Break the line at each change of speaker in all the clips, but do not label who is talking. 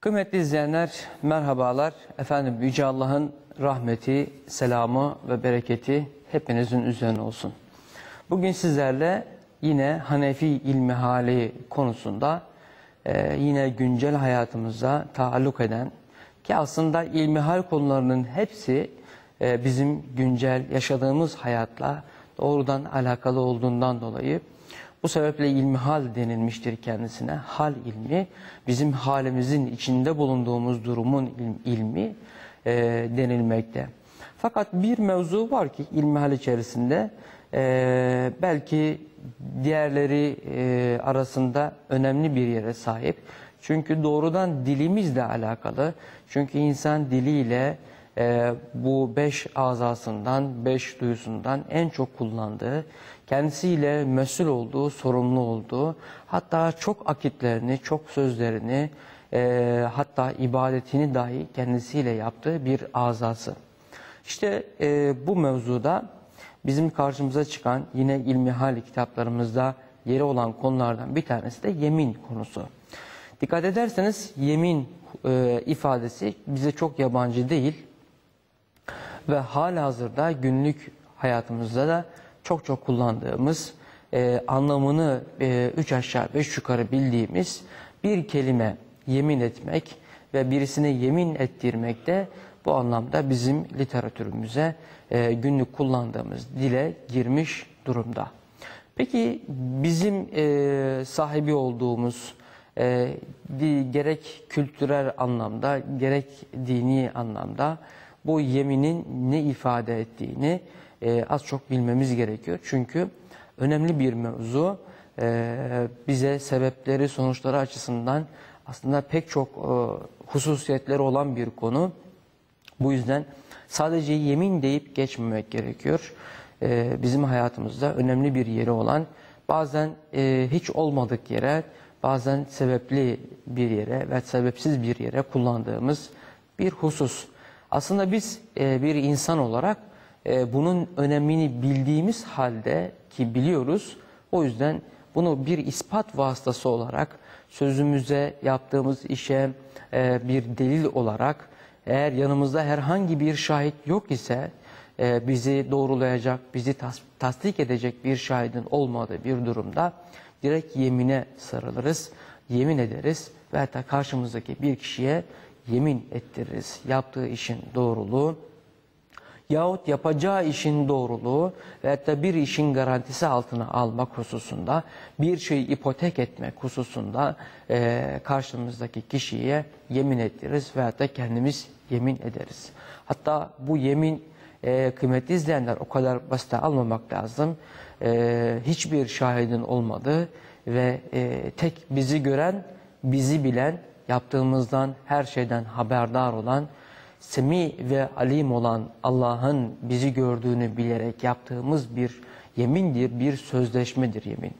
Kıymetli izleyenler merhabalar. Efendim Yüce Allah'ın rahmeti, selamı ve bereketi hepinizin üzerine olsun. Bugün sizlerle yine Hanefi ilmihali konusunda e, yine güncel hayatımıza taalluk eden ki aslında ilmihal konularının hepsi e, bizim güncel yaşadığımız hayatla doğrudan alakalı olduğundan dolayı bu sebeple ilmihal denilmiştir kendisine. Hal ilmi bizim halimizin içinde bulunduğumuz durumun il- ilmi e, denilmekte. Fakat bir mevzu var ki ilmihal içerisinde e, belki diğerleri e, arasında önemli bir yere sahip. Çünkü doğrudan dilimizle alakalı. Çünkü insan diliyle e, bu beş azasından, beş duyusundan en çok kullandığı, kendisiyle mesul olduğu, sorumlu olduğu, hatta çok akitlerini, çok sözlerini, e, hatta ibadetini dahi kendisiyle yaptığı bir azası. İşte e, bu mevzuda bizim karşımıza çıkan yine ilmihal kitaplarımızda yeri olan konulardan bir tanesi de yemin konusu. Dikkat ederseniz yemin e, ifadesi bize çok yabancı değil ve halihazırda günlük hayatımızda da çok çok kullandığımız, e, anlamını e, üç aşağı beş yukarı bildiğimiz bir kelime yemin etmek ve birisine yemin ettirmek de bu anlamda bizim literatürümüze e, günlük kullandığımız dile girmiş durumda. Peki bizim e, sahibi olduğumuz e, di- gerek kültürel anlamda gerek dini anlamda bu yeminin ne ifade ettiğini e, az çok bilmemiz gerekiyor. Çünkü önemli bir mevzu e, bize sebepleri sonuçları açısından aslında pek çok e, hususiyetleri olan bir konu. Bu yüzden sadece yemin deyip geçmemek gerekiyor. Ee, bizim hayatımızda önemli bir yeri olan bazen e, hiç olmadık yere bazen sebepli bir yere ve sebepsiz bir yere kullandığımız bir husus. Aslında biz e, bir insan olarak e, bunun önemini bildiğimiz halde ki biliyoruz o yüzden bunu bir ispat vasıtası olarak sözümüze yaptığımız işe e, bir delil olarak eğer yanımızda herhangi bir şahit yok ise e, bizi doğrulayacak, bizi tas- tasdik edecek bir şahidin olmadığı bir durumda direkt yemine sarılırız, yemin ederiz ve hatta karşımızdaki bir kişiye yemin ettiririz. Yaptığı işin doğruluğu yahut yapacağı işin doğruluğu ve hatta bir işin garantisi altına almak hususunda bir şeyi ipotek etmek hususunda eee, karşımızdaki kişiye yemin ettiririz ve hatta kendimiz yemin ederiz. Hatta bu yemin eee, kıymetli izleyenler o kadar basite almamak lazım. Eee, hiçbir şahidin olmadığı ve eee, tek bizi gören, bizi bilen, yaptığımızdan her şeyden haberdar olan semi ve alim olan Allah'ın bizi gördüğünü bilerek yaptığımız bir yemindir, bir sözleşmedir yemin.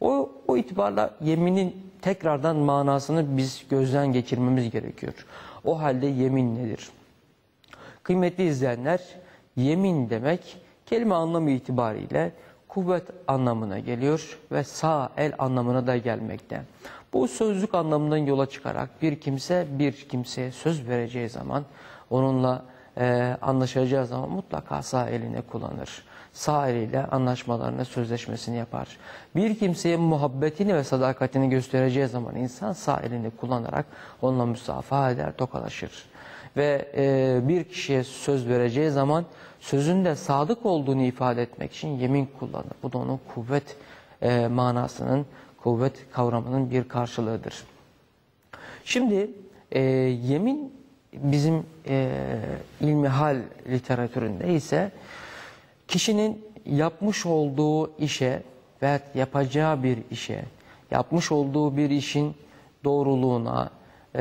O, o itibarla yeminin tekrardan manasını biz gözden geçirmemiz gerekiyor. O halde yemin nedir? Kıymetli izleyenler, yemin demek kelime anlamı itibariyle kuvvet anlamına geliyor ve sağ el anlamına da gelmekte. Bu sözlük anlamından yola çıkarak bir kimse bir kimseye söz vereceği zaman onunla e, anlaşacağı zaman mutlaka sağ eline kullanır. Sağ eliyle anlaşmalarını, sözleşmesini yapar. Bir kimseye muhabbetini ve sadakatini göstereceği zaman insan sağ elini kullanarak onunla müsafaha eder, tokalaşır ve e, bir kişiye söz vereceği zaman sözünde sadık olduğunu ifade etmek için yemin kullanır. Bu da onun kuvvet e, manasının, kuvvet kavramının bir karşılığıdır. Şimdi e, yemin bizim e, ilmihal literatüründe ise kişinin yapmış olduğu işe veya yapacağı bir işe, yapmış olduğu bir işin doğruluğuna e,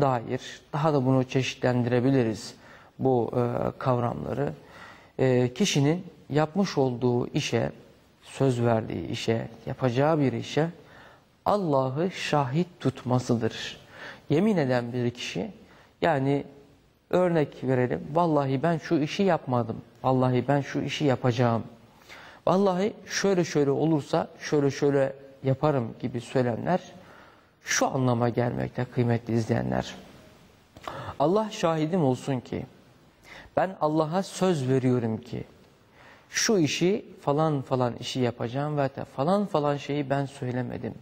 dair daha da bunu çeşitlendirebiliriz bu e, kavramları. E, kişinin yapmış olduğu işe, söz verdiği işe, yapacağı bir işe Allah'ı şahit tutmasıdır. Yemin eden bir kişi yani örnek verelim. Vallahi ben şu işi yapmadım. Vallahi ben şu işi yapacağım. Vallahi şöyle şöyle olursa şöyle şöyle yaparım gibi söylemler şu anlama gelmekte kıymetli izleyenler. Allah şahidim olsun ki ben Allah'a söz veriyorum ki şu işi falan falan işi yapacağım ve de falan falan şeyi ben söylemedim.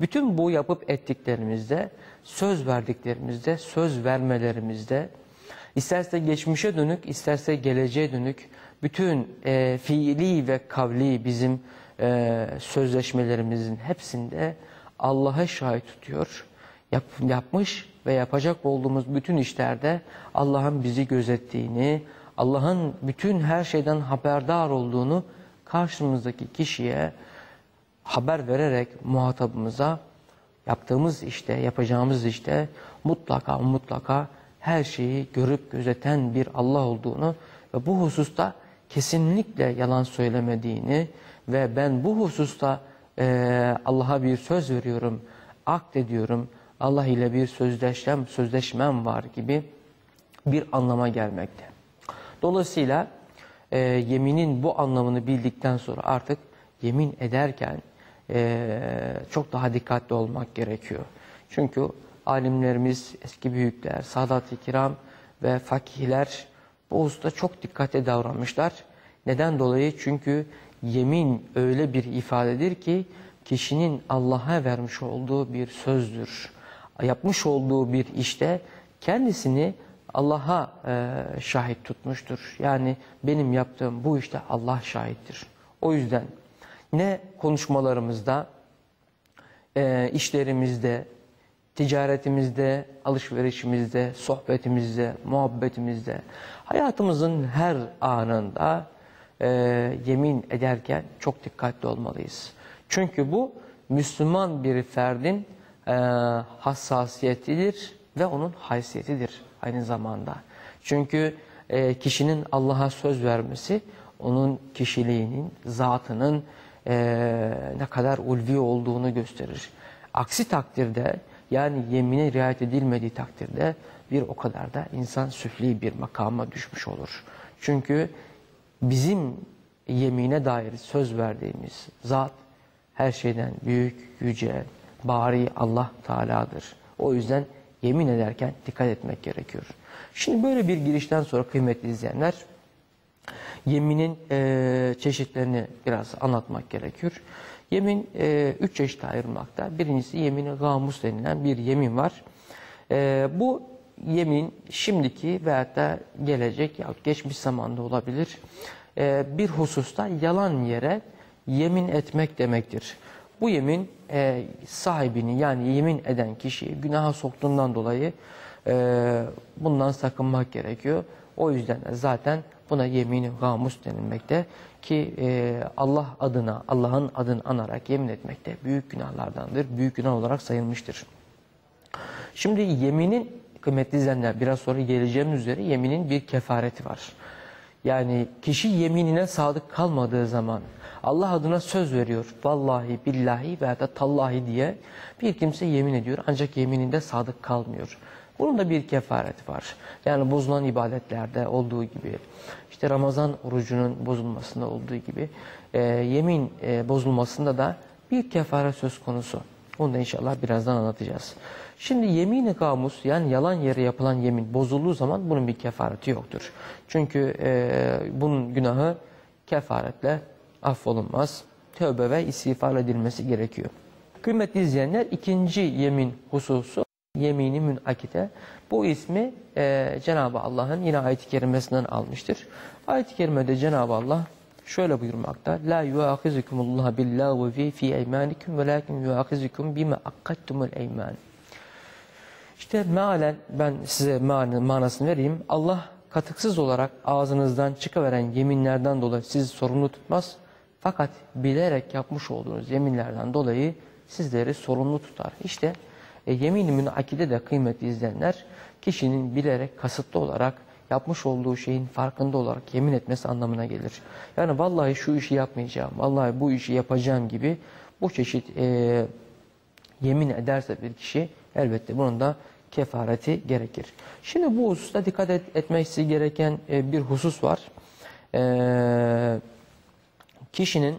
Bütün bu yapıp ettiklerimizde, söz verdiklerimizde, söz vermelerimizde, isterse geçmişe dönük, isterse geleceğe dönük bütün e, fiili ve kavli bizim e, sözleşmelerimizin hepsinde Allah'a şahit tutuyor. Yap, yapmış ve yapacak olduğumuz bütün işlerde Allah'ın bizi gözettiğini, Allah'ın bütün her şeyden haberdar olduğunu karşımızdaki kişiye haber vererek muhatabımıza yaptığımız işte, yapacağımız işte mutlaka mutlaka her şeyi görüp gözeten bir Allah olduğunu ve bu hususta kesinlikle yalan söylemediğini ve ben bu hususta e, Allah'a bir söz veriyorum, akt ediyorum, Allah ile bir sözleşmem, sözleşmem var gibi bir anlama gelmekte. Dolayısıyla e, yeminin bu anlamını bildikten sonra artık yemin ederken e, çok daha dikkatli olmak gerekiyor. Çünkü alimlerimiz, eski büyükler, sadat-ı kiram ve fakihler bu hususta çok dikkatli davranmışlar. Neden dolayı? Çünkü yemin öyle bir ifadedir ki kişinin Allah'a vermiş olduğu bir sözdür. Yapmış olduğu bir işte kendisini Allah'a e, şahit tutmuştur. Yani benim yaptığım bu işte Allah şahittir. O yüzden ne konuşmalarımızda, e, işlerimizde, ticaretimizde, alışverişimizde, sohbetimizde, muhabbetimizde, hayatımızın her anında e, yemin ederken çok dikkatli olmalıyız. Çünkü bu Müslüman bir ferdin e, hassasiyetidir ve onun haysiyetidir aynı zamanda. Çünkü e, kişinin Allah'a söz vermesi onun kişiliğinin, zatının e, ne kadar ulvi olduğunu gösterir. Aksi takdirde yani yemine riayet edilmediği takdirde bir o kadar da insan süfli bir makama düşmüş olur. Çünkü bizim yemine dair söz verdiğimiz zat her şeyden büyük, yüce, bari Allah Teala'dır. O yüzden yemin ederken dikkat etmek gerekiyor. Şimdi böyle bir girişten sonra kıymetli izleyenler, yeminin e, çeşitlerini biraz anlatmak gerekiyor. Yemin e, üç çeşit ayırmakta. Birincisi yemin gamus denilen bir yemin var. E, bu yemin şimdiki veyahut da gelecek yahut geçmiş zamanda olabilir. E, bir hususta yalan yere yemin etmek demektir. Bu yemin e, sahibini yani yemin eden kişiyi günaha soktuğundan dolayı e, bundan sakınmak gerekiyor. O yüzden zaten buna yemin gamus denilmekte ki e, Allah adına, Allah'ın adını anarak yemin etmekte büyük günahlardandır. Büyük günah olarak sayılmıştır. Şimdi yeminin kıymetli izleyenler biraz sonra geleceğimiz üzere yeminin bir kefareti var. Yani kişi yeminine sadık kalmadığı zaman Allah adına söz veriyor. Vallahi, billahi veya da tallahi diye bir kimse yemin ediyor ancak yemininde sadık kalmıyor. Bunun da bir kefareti var. Yani bozulan ibadetlerde olduğu gibi, işte Ramazan orucunun bozulmasında olduğu gibi e, yemin e, bozulmasında da bir kefaret söz konusu. Onu da inşallah birazdan anlatacağız. Şimdi yemin-i gamus yani yalan yere yapılan yemin bozulduğu zaman bunun bir kefareti yoktur. Çünkü e, bunun günahı kefaretle affolunmaz. Tövbe ve istiğfar edilmesi gerekiyor. Kıymetli izleyenler ikinci yemin hususu yemini münakite. Bu ismi e, Cenab-ı Allah'ın yine ayet-i kerimesinden almıştır. Ayet-i kerimede Cenab-ı Allah şöyle buyurmakta. La yuahizukumullah billahi fi eymanikum velakin yuahizukum bima akkattumul eyman. İşte mealen ben size man manasını vereyim. Allah katıksız olarak ağzınızdan çıkıveren yeminlerden dolayı sizi sorumlu tutmaz. Fakat bilerek yapmış olduğunuz yeminlerden dolayı sizleri sorumlu tutar. İşte e, yemin-i münakide de kıymetli izleyenler kişinin bilerek kasıtlı olarak yapmış olduğu şeyin farkında olarak yemin etmesi anlamına gelir. Yani vallahi şu işi yapmayacağım, vallahi bu işi yapacağım gibi bu çeşit e, yemin ederse bir kişi elbette bunun da kefareti gerekir. Şimdi bu hususta dikkat et, etmesi gereken e, bir husus var. E, kişinin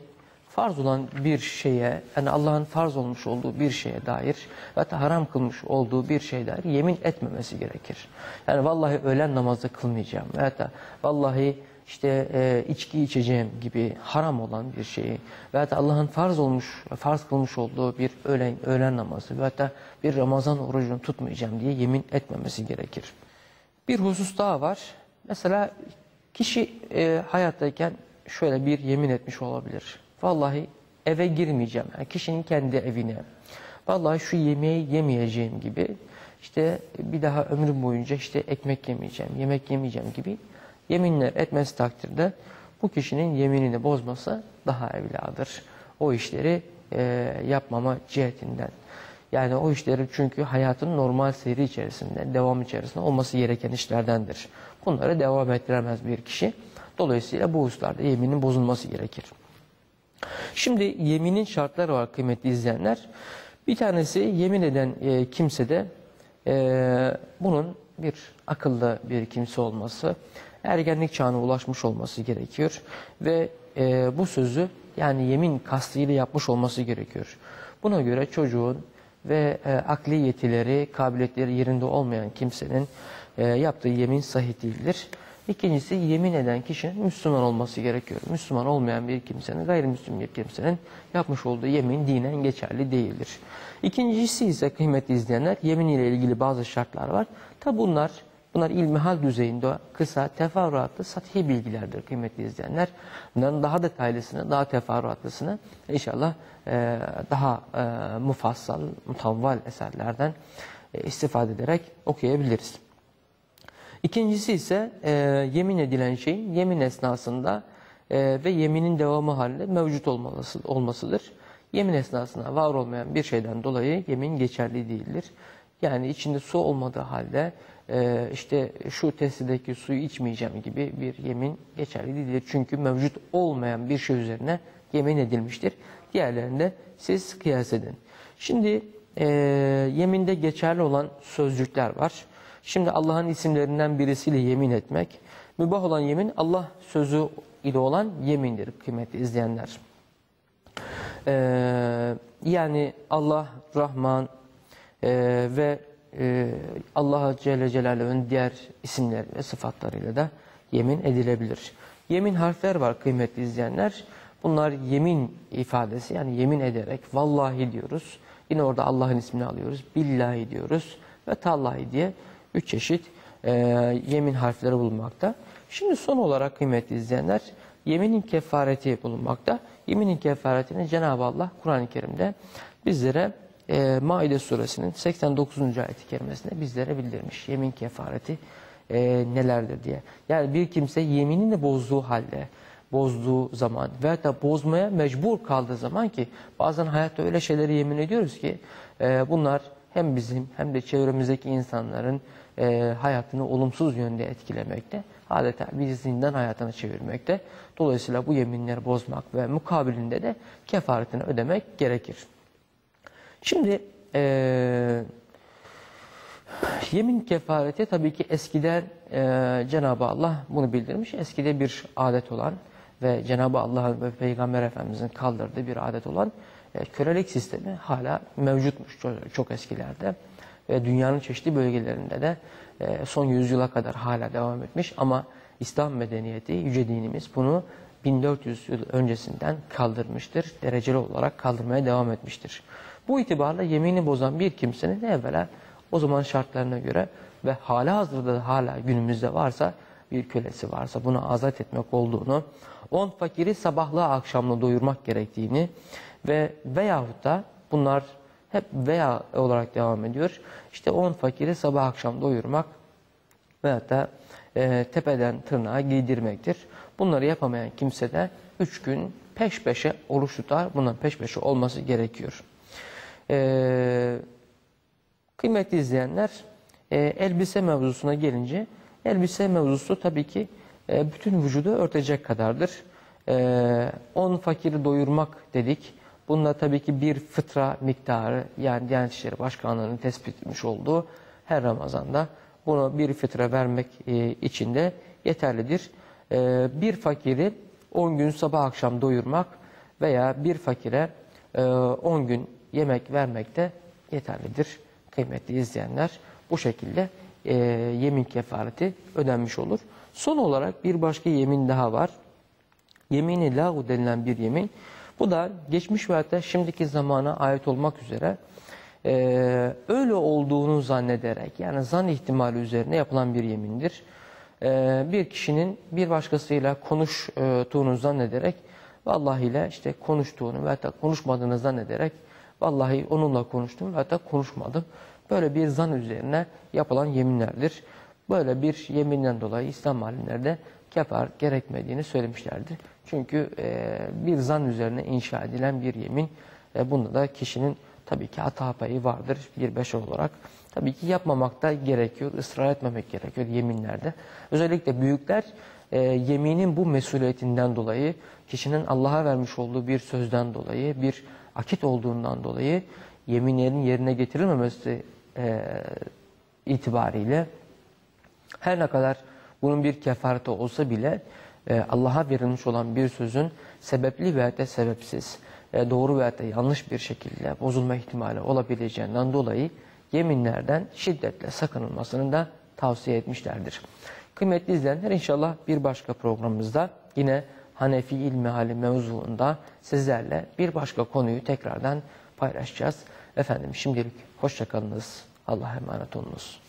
farz olan bir şeye, yani Allah'ın farz olmuş olduğu bir şeye dair ve haram kılmış olduğu bir şeye dair yemin etmemesi gerekir. Yani vallahi öğlen namazı kılmayacağım ve hatta vallahi işte e, içki içeceğim gibi haram olan bir şeyi ve hatta Allah'ın farz olmuş, farz kılmış olduğu bir öğlen, öğlen namazı ve hatta bir Ramazan orucunu tutmayacağım diye yemin etmemesi gerekir. Bir husus daha var. Mesela kişi e, hayattayken şöyle bir yemin etmiş olabilir. Vallahi eve girmeyeceğim. Yani kişinin kendi evine. Vallahi şu yemeği yemeyeceğim gibi. İşte bir daha ömrüm boyunca işte ekmek yemeyeceğim, yemek yemeyeceğim gibi yeminler etmesi takdirde bu kişinin yeminini bozması daha evladır. O işleri e, yapmama cihetinden. Yani o işleri çünkü hayatın normal seyri içerisinde, devam içerisinde olması gereken işlerdendir. Bunları devam ettiremez bir kişi. Dolayısıyla bu hususlarda yeminin bozulması gerekir. Şimdi yeminin şartları var kıymetli izleyenler. Bir tanesi yemin eden e, kimse de e, bunun bir akıllı bir kimse olması, ergenlik çağına ulaşmış olması gerekiyor. Ve e, bu sözü yani yemin kastıyla yapmış olması gerekiyor. Buna göre çocuğun ve e, akli yetileri, kabiliyetleri yerinde olmayan kimsenin e, yaptığı yemin sahih değildir. İkincisi yemin eden kişinin Müslüman olması gerekiyor. Müslüman olmayan bir kimsenin, gayrimüslim bir kimsenin yapmış olduğu yemin dinen geçerli değildir. İkincisi ise kıymetli izleyenler yemin ile ilgili bazı şartlar var. Tabi bunlar bunlar ilmihal düzeyinde kısa, teferruatlı, sathi bilgilerdir kıymetli izleyenler. Bunların daha detaylısını, daha teferruatlısını inşallah e, daha e, mufassal, mutavval eserlerden e, istifade ederek okuyabiliriz. İkincisi ise e, yemin edilen şeyin yemin esnasında e, ve yeminin devamı halinde mevcut olması, olmasıdır. Yemin esnasında var olmayan bir şeyden dolayı yemin geçerli değildir. Yani içinde su olmadığı halde e, işte şu testideki suyu içmeyeceğim gibi bir yemin geçerli değildir. Çünkü mevcut olmayan bir şey üzerine yemin edilmiştir. Diğerlerinde siz kıyas edin. Şimdi e, yeminde geçerli olan sözcükler var. Şimdi Allah'ın isimlerinden birisiyle yemin etmek. Mübah olan yemin Allah sözü ile olan yemindir kıymetli izleyenler. Ee, yani Allah, Rahman e, ve e, Allah Celle Celaluhu'nun diğer isimler ve sıfatlarıyla da yemin edilebilir. Yemin harfler var kıymetli izleyenler. Bunlar yemin ifadesi yani yemin ederek vallahi diyoruz. Yine orada Allah'ın ismini alıyoruz. Billahi diyoruz ve tallahi diye üç çeşit e, yemin harfleri bulunmakta. Şimdi son olarak kıymetli izleyenler yeminin kefareti bulunmakta. Yeminin kefaretini Cenab-ı Allah Kur'an-ı Kerim'de bizlere e, Maide suresinin 89. ayet-i kerimesinde bizlere bildirmiş. Yemin kefareti e, nelerdir diye. Yani bir kimse yeminini bozduğu halde, bozduğu zaman veya da bozmaya mecbur kaldığı zaman ki bazen hayatta öyle şeyleri yemin ediyoruz ki e, bunlar hem bizim hem de çevremizdeki insanların e, hayatını olumsuz yönde etkilemekte. Adeta bir zindan hayatını çevirmekte. Dolayısıyla bu yeminleri bozmak ve mukabilinde de kefaretini ödemek gerekir. Şimdi e, yemin kefareti tabii ki eskiden e, Cenab-ı Allah bunu bildirmiş. Eskide bir adet olan ve Cenab-ı Allah'ın ve Peygamber Efendimizin kaldırdığı bir adet olan e, kölelik sistemi hala mevcutmuş çok, çok eskilerde. Ve dünyanın çeşitli bölgelerinde de e, son yüzyıla kadar hala devam etmiş. Ama İslam medeniyeti, yüce dinimiz bunu 1400 yıl öncesinden kaldırmıştır. Dereceli olarak kaldırmaya devam etmiştir. Bu itibarla yemini bozan bir kimsenin evvela o zaman şartlarına göre ve hala hazırda da hala günümüzde varsa bir kölesi varsa bunu azat etmek olduğunu, on fakiri sabahlı akşamlı doyurmak gerektiğini ve veyahut da bunlar hep veya olarak devam ediyor. İşte on fakiri sabah akşam doyurmak veyahut da e, tepeden tırnağa giydirmektir. Bunları yapamayan kimse de üç gün peş peşe oruç tutar. Bundan peş peşe olması gerekiyor. E, kıymetli izleyenler, e, elbise mevzusuna gelince, elbise mevzusu tabii ki e, bütün vücudu örtecek kadardır. E, on fakiri doyurmak dedik. Bunda tabii ki bir fıtra miktarı yani Diyanet İşleri Başkanlığı'nın tespit etmiş olduğu her Ramazan'da bunu bir fıtra vermek e, için de yeterlidir. E, bir fakiri 10 gün sabah akşam doyurmak veya bir fakire e, 10 gün yemek vermek de yeterlidir kıymetli izleyenler. Bu şekilde e, yemin kefareti ödenmiş olur. Son olarak bir başka yemin daha var. Yemini denilen bir yemin. Bu da geçmiş ve hatta şimdiki zamana ait olmak üzere e, öyle olduğunu zannederek yani zan ihtimali üzerine yapılan bir yemindir. E, bir kişinin bir başkasıyla konuştuğunu zannederek vallahi ile işte konuştuğunu ve hatta konuşmadığını zannederek vallahi onunla konuştum ve hatta konuşmadım. Böyle bir zan üzerine yapılan yeminlerdir. Böyle bir yeminden dolayı İslam alimleri kefar gerekmediğini söylemişlerdir. Çünkü e, bir zan üzerine inşa edilen bir yemin, e, bunda da kişinin tabii ki hata payı vardır bir beşer olarak. Tabii ki yapmamak da gerekiyor, ısrar etmemek gerekiyor yeminlerde. Özellikle büyükler e, yeminin bu mesuliyetinden dolayı, kişinin Allah'a vermiş olduğu bir sözden dolayı, bir akit olduğundan dolayı yeminlerin yerine getirilmemesi e, itibariyle her ne kadar bunun bir kefareti olsa bile e, Allah'a verilmiş olan bir sözün sebepli veya da sebepsiz, e, doğru veya da yanlış bir şekilde bozulma ihtimali olabileceğinden dolayı yeminlerden şiddetle sakınılmasını da tavsiye etmişlerdir. Kıymetli izleyenler inşallah bir başka programımızda yine Hanefi ilmihali mevzuunda sizlerle bir başka konuyu tekrardan paylaşacağız. Efendim şimdilik hoşçakalınız. Allah'a emanet olunuz.